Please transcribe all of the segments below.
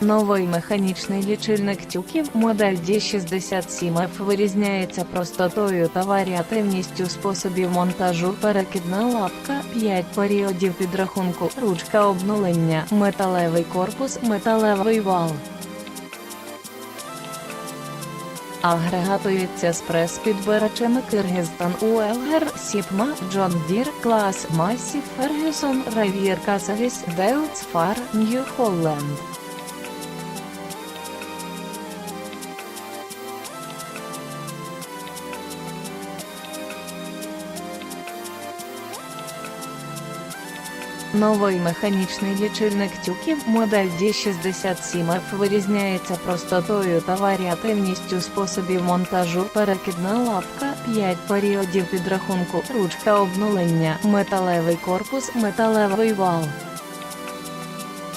Новий механічний лічильник тюків модель D67F вирізняється простотою та варіативністю способів монтажу. Перекидна лапка, 5 періодів підрахунку, ручка обнулення, металевий корпус, металевий вал. Агрегатується з прес-підбирачами Киргизстан Уелгер, Сіпма, Джон Дір, Клас Масі, Фергюсон, Равір Касагіс, Деуц, Фар, Нью Холленд. Новий механічний лічильник тюків модель D67F вирізняється простотою та варіативністю способів монтажу. Перекидна лапка, 5 періодів підрахунку, ручка обнулення, металевий корпус, металевий вал.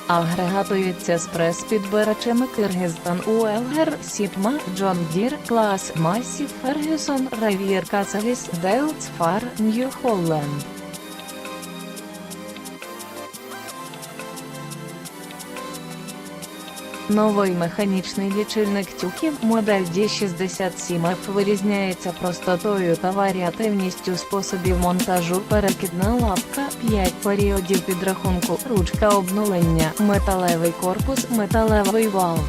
Агрегатується з прес-підбирачами Киргизстан Уелгер, Сіпма, Джон Дір, Клас Масі, Фергюсон, Касагіс, Деуц, Фар, Нью Холленд. Новий механічний лічильник тюків модель D67F вирізняється простотою та варіативністю способів монтажу. Перекидна лапка, 5 періодів підрахунку, ручка обнулення, металевий корпус, металевий вал.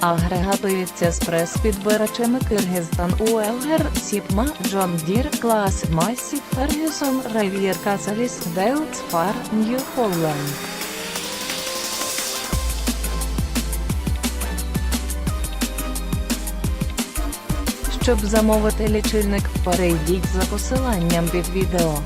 Агрегатується з прес-підбирачами Киргизстан Уелгер, Сіпма, Джон Дір, Клас Масі, Фергюсон, Равір Касаліс, Деуц, Фар, Нью Холленд. Щоб замовити лічильник, перейдіть за посиланням під відео.